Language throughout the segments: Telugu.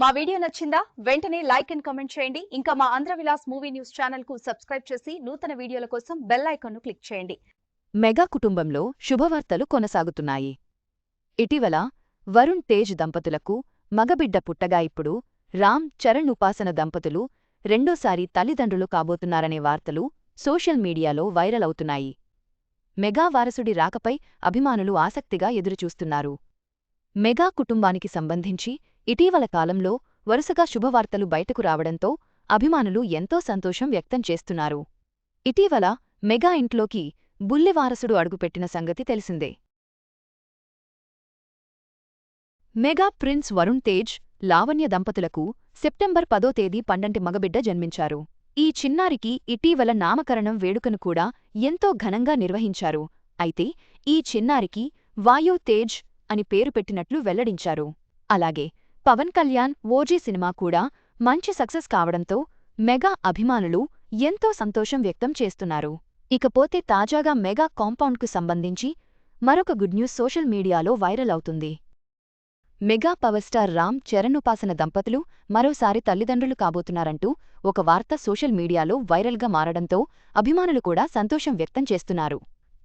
మా వీడియో నచ్చిందా? వెంటనే లైక్ అండ్ కమెంట్ చేయండి. ఇంకా మా ఆంధ్ర విలాస్ మూవీ న్యూస్ ఛానల్కు సబ్స్క్రైబ్ చేసి నూతన వీడియోల కోసం బెల్ ఐకాన్ను క్లిక్ చేయండి. మెగా కుటుంబంలో శుభవార్తలు కొనసాగుతున్నాయి. ఇటీవల వరుణ్ తేజ్ దంపతులకు మగబిడ్డ పుట్టగా ఇప్పుడు రామ్ చరణ్ ఉపాసన దంపతులు రెండోసారి తల్లిదండ్రులు కాబోతున్నారనే వార్తలు సోషల్ మీడియాలో వైరల్ అవుతున్నాయి. మెగా వారసుడి రాకపై అభిమానులు ఆసక్తిగా ఎదురుచూస్తున్నారు. మెగా కుటుంబానికి సంబంధించి ఇటీవల కాలంలో వరుసగా శుభవార్తలు బయటకు రావడంతో అభిమానులు ఎంతో సంతోషం వ్యక్తం చేస్తున్నారు. ఇటీవల మెగా ఇంట్లోకి బుల్లి వారసుడు అడుగుపెట్టిన సంగతి తెలిసిందే. మెగా ప్రిన్స్ వరుణ్ తేజ్ లావణ్య దంపతులకు సెప్టెంబర్ పదో తేదీ పండంటి మగబిడ్డ జన్మించారు. ఈ చిన్నారికి ఇటీవల నామకరణం వేడుకను కూడా ఎంతో ఘనంగా నిర్వహించారు. అయితే ఈ చిన్నారికి వాయు తేజ్ అని పేరు పెట్టినట్లు వెల్లడించారు. అలాగే పవన్ కళ్యాణ్ ఓజీ సినిమా కూడా మంచి సక్సెస్ కావడంతో మెగా అభిమానులు ఎంతో సంతోషం వ్యక్తం చేస్తున్నారు. ఇకపోతే తాజాగా మెగా కాంపౌండ్కు సంబంధించి మరొక గుడ్ న్యూస్ సోషల్ మీడియాలో వైరల్ అవుతుంది. Mega power star Ram Charan Upasana దంపతులు మరోసారి తల్లిదండ్రులు కాబోతున్నారంటూ ఒక వార్త సోషల్ మీడియాలో వైరల్గా మారడంతో అభిమానులు కూడా సంతోషం వ్యక్తం చేస్తున్నారు.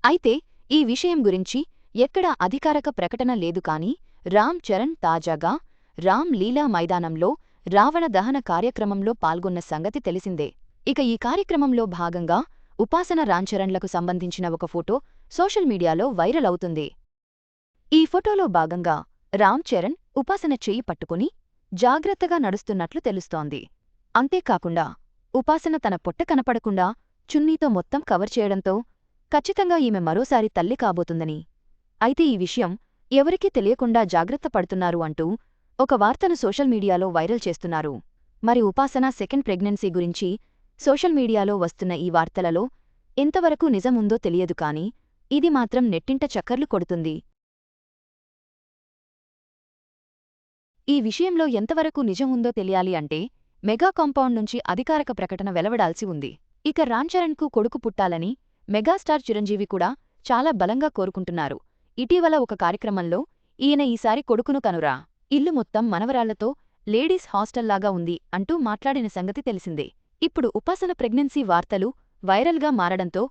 అయితే ఈ విషయం గురించి ఎక్కడా అధికారక ప్రకటన లేదు కానీ రామ్ చరణ్ తాజాగా రామ్ లీలా మైదానంలో రావణ దహన కార్యక్రమంలో పాల్గొన్న సంగతి తెలిసిందే. ఇక ఈ కార్యక్రమంలో భాగంగా ఉపాసన రాంచరణ్లకు సంబంధించిన ఒక ఫోటో సోషల్ మీడియాలో వైరల్ అవుతుంది. ఈ ఫోటోలో భాగంగా రామ్ చరణ్ ఉపాసన చెయ్యి పట్టుకుని జాగ్రత్తగా నడుస్తున్నట్లు తెలుస్తోంది. అంతేకాకుండా ఉపాసన తన పొట్ట కనపడకుండా చున్నీతో మొత్తం కవర్ చేయడంతో ఖచ్చితంగా ఈమె మరోసారి తల్లి కాబోతుందని అయితే ఈ విషయం ఎవరికీ తెలియకుండా జాగ్రత్త పడుతున్నారు అంటూ ఒక వార్తను సోషల్ మీడియాలో వైరల్ చేస్తున్నారు. మరి ఉపాసన సెకండ్ ప్రెగ్నెన్సీ గురించి సోషల్ మీడియాలో వస్తున్న ఈ వార్తలలో ఎంతవరకు నిజముందో తెలియదు కానీ ఇది మాత్రం నెట్టింట చక్కర్లు కొడుతుంది. ఈ విషయంలో ఎంతవరకు నిజం ఉందో తెలియాలి అంటే మెగా కాంపౌండ్ నుంచి అధికారక ప్రకటన వెలవడాల్సి ఉంది. ఇక రాంచరణ్కు కొడుకు పుట్టాలని మెగాస్టార్ చిరంజీవి కూడా చాలా బలంగా కోరుకుంటున్నారు. ఇటీవల ఒక కార్యక్రమంలో ఈయన ఈసారి కొడుకును కనురా. ఇల్లు మొత్తం మనవరాళ్ళతో లేడీస్ హాస్టల్లాగా ఉంది అంటూ మాట్లాడిన సంగతి తెలిసిందే. ఇప్పుడు ఉపాసన ప్రెగ్నెన్సీ వార్తలు వైరల్గా మారడంతో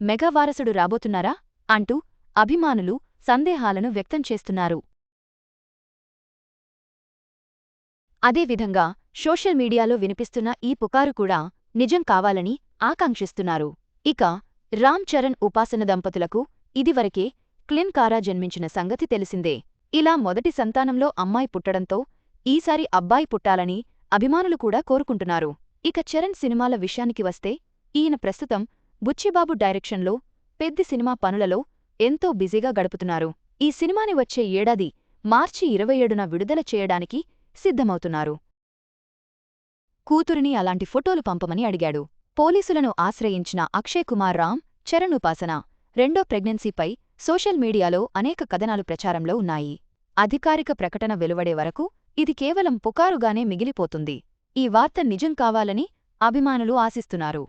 మెగా వారసుడు రాబోతున్నారా అంటూ అభిమానులు సందేహాలను వ్యక్తం చేస్తున్నారు. అదేవిధంగా సోషల్ మీడియాలో వినిపిస్తున్న ఈ పుకారు కూడా నిజం కావాలని ఆకాంక్షిస్తున్నారు. ఇక రామ్ చరణ్ ఉపాసన దంపతులకు ఇదివరకే క్లిన్ కారా జన్మించిన సంగతి తెలిసిందే. ఇలా మొదటి సంతానంలో అమ్మాయి పుట్టడంతో ఈసారి అబ్బాయి పుట్టాలని అభిమానులు కూడా కోరుకుంటున్నారు. ఇక చరణ్ సినిమాల విషయానికి వస్తే ఈయన ప్రస్తుతం బుచ్చిబాబు డైరెక్షన్లో పెద్ది సినిమా పనులలో ఎంతో బిజీగా గడుపుతున్నారు. ఈ సినిమాని వచ్చే ఏడాది మార్చి ఇరవై ఏడున విడుదల చేయడానికి సిద్ధమవుతున్నారు. కూతురిని అలాంటి ఫోటోలు పంపమని అడిగాడు. పోలీసులను ఆశ్రయించిన అక్షయ్ కుమార్ రామ్ చరణ్ ఉపాసన రెండో ప్రెగ్నెన్సీపై సోషల్ మీడియాలో అనేక కథనాలు ప్రచారంలో ఉన్నాయి. అధికారిక ప్రకటన వెలువడే వరకు ఇది కేవలం పుకారుగానే మిగిలిపోతుంది. ఈ వార్త నిజం కావాలని అభిమానులు ఆశిస్తున్నారు.